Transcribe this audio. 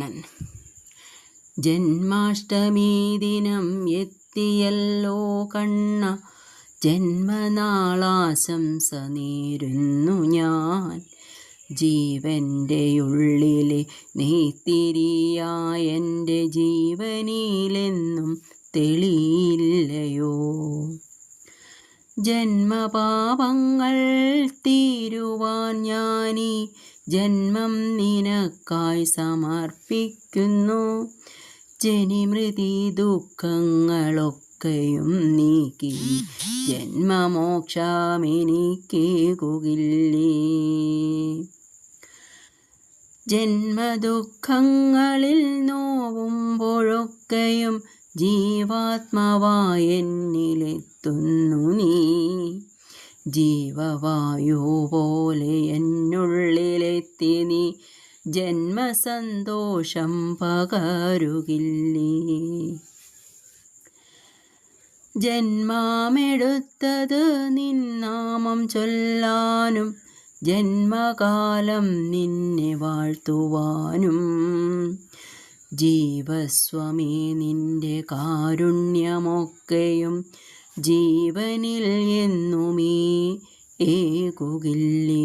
കണ്ണൻ. ജന്മാഷ്ടമി ദിനം എത്തിയല്ലോ കണ്ണ. ജന്മനാളാശംസ നേരുന്നു ഞാൻ. ജീവന്റെ ഉള്ളിലെ നെയ്ത്തിരിയായെന്റെ ജീവനിലെന്നും തെളിയില്ലയോ. ജന്മപാപങ്ങൾ ജന്മം നിനക്കായി സമർപ്പിക്കുന്നു. ജനിമൃതി ദുഃഖങ്ങളൊക്കെയും നീക്കി. ജന്മമോക്ഷമെനിക്കേകുകില്ലേ ജന്മദുഃഖങ്ങളിൽ നോവുമ്പോഴൊക്കെയും ജീവാത്മാവായെന്നിലെത്തുന്നു നീ. ജീവവായു പോലെ എന്നുള്ളിലെത്തി നീ ജന്മസന്തോഷം പകരുകില്ലേ. ജന്മാമെടുത്തത് നിന്നാമം ചൊല്ലാനും ജന്മകാലം നിന്നെ വാഴ്ത്തുവാനും ജീവസ്വമേ നിന്റെ കാരുണ്യമൊക്കെയും ജീവനിൽ എന്നുമേ ഏകുകില്ലേ?